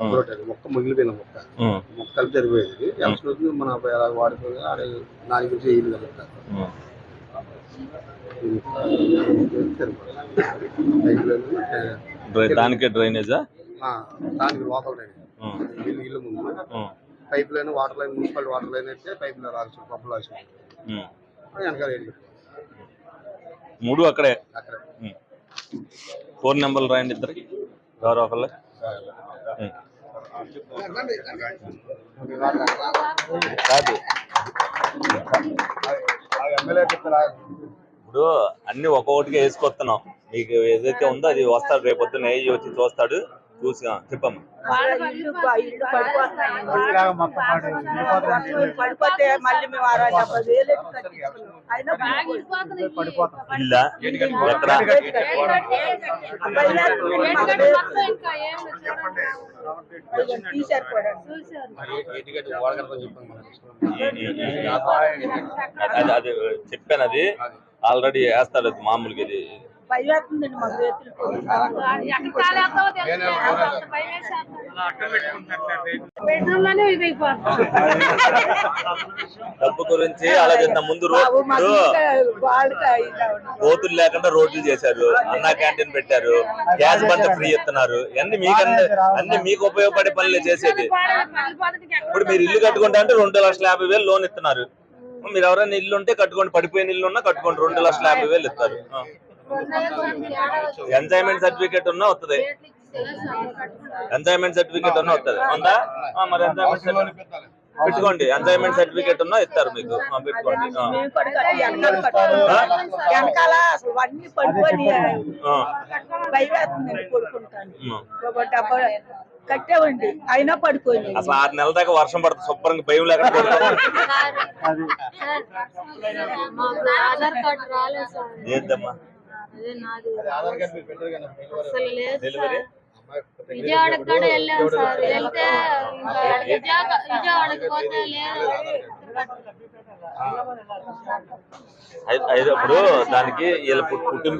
మొక్క మిగిలిపోయిన మొక్క. ఉమ్, మొక్క కలిపి సరిపోయేది ఎలక్షన్ మన అలా వాడిపోయి ఆడ వేయదు కదా ఉమ్. డ్రై- దానికే డ్రైనేజా? దానికి లోపల డ్రైనేజ్. ఇల్లు ముందు. Pipe line water line municipality water line అయితే పైప్ లైన్ రాల్సి పంపులు రాల్సి. వెనకాల మూడు అక్కడే? అక్కడ. ఫోన్ నెంబర్లు రాయండి ఇద్దరికి. ఉమ్. కాదు ఇప్పుడు అన్ని ఒక్కొక్కటిగా వేసుకొస్తున్నాం. మీకు ఏదైతే ఉందో అది వస్తాడు రేపొద్దున ఏ వచ్చి చూస్తాడు. చూసి చెప్పమ్మా పడిపోతే మళ్ళీ మేము చెప్పాను అది అది చెప్పాను అది ఆల్రెడీ వేస్తాడు మామూలుగా ఇది భయం వేస్తుందండి మాకు రేతులు. బెడ్రూమ్లోనే ఇదైపోతుంది డబ్బు గురించి అలాగే ఇంత ముందు. కోతులు లేకుండా రోడ్లు చేశారు. అన్నా క్యాంటీన్ పెట్టారు. గ్యాస్ బండ ఫ్రీ ఇస్తున్నారు. అన్ని మీకు అన్ని మీకు ఉపయోగపడే పనులే చేసేది. ఇప్పుడు మీరు ఇల్లు కట్టుకుంటా అంటే రెండు లక్షల యాభై వేలు లోన్ ఇస్తున్నారు. మీరు ఎవరైనా ఇల్లు ఉంటే కట్టుకోండి. పడిపోయిన ఇల్లు ఉన్నా కట్టుకోండి. రెండు లక్షల యాభై వేలు ఇస్తారు. ఎంజాయ్మెంట్ సర్టిఫికేట్ ఉన్నా వస్తుంది ఎంజాయ్మెంట్ సర్టిఫికేట్ ఉన్నా వస్తుంది ఉందా? ఆ, మరి ఎంజాయ్మెంట్ పెట్టుకోండి. ఎంజాయ్మెంట్ సర్టిఫికేట్ ఉన్నా ఇస్తారు మీకు. ఆ, పెట్టుకోండి. ఆ. మేము కూడా కట్టి వెనకాల కట్టుకున్నాం. వెనకాల అసలు అన్ని పడిపోయి ఆ. భయం వేస్తుందండి కొడుకుంటాను ఉమ్. ఒక డబ్బా కట్టామండి అయినా పడిపోయింది అసలు ఆరు నెలల దాకా వర్షం పడుతుంది. శుభ్రంగా భయం లేకుండా పడుతుంది. అదే నాది అసలు లేదు సార్. విజయవాడకి కూడా వెళ్ళాం సార్. వెళ్తే ఇంకా విజయవాడ విజయవాడకి పోతే లేదు. ఐదు అప్పుడు దానికి వీళ్ళ కుటుంబ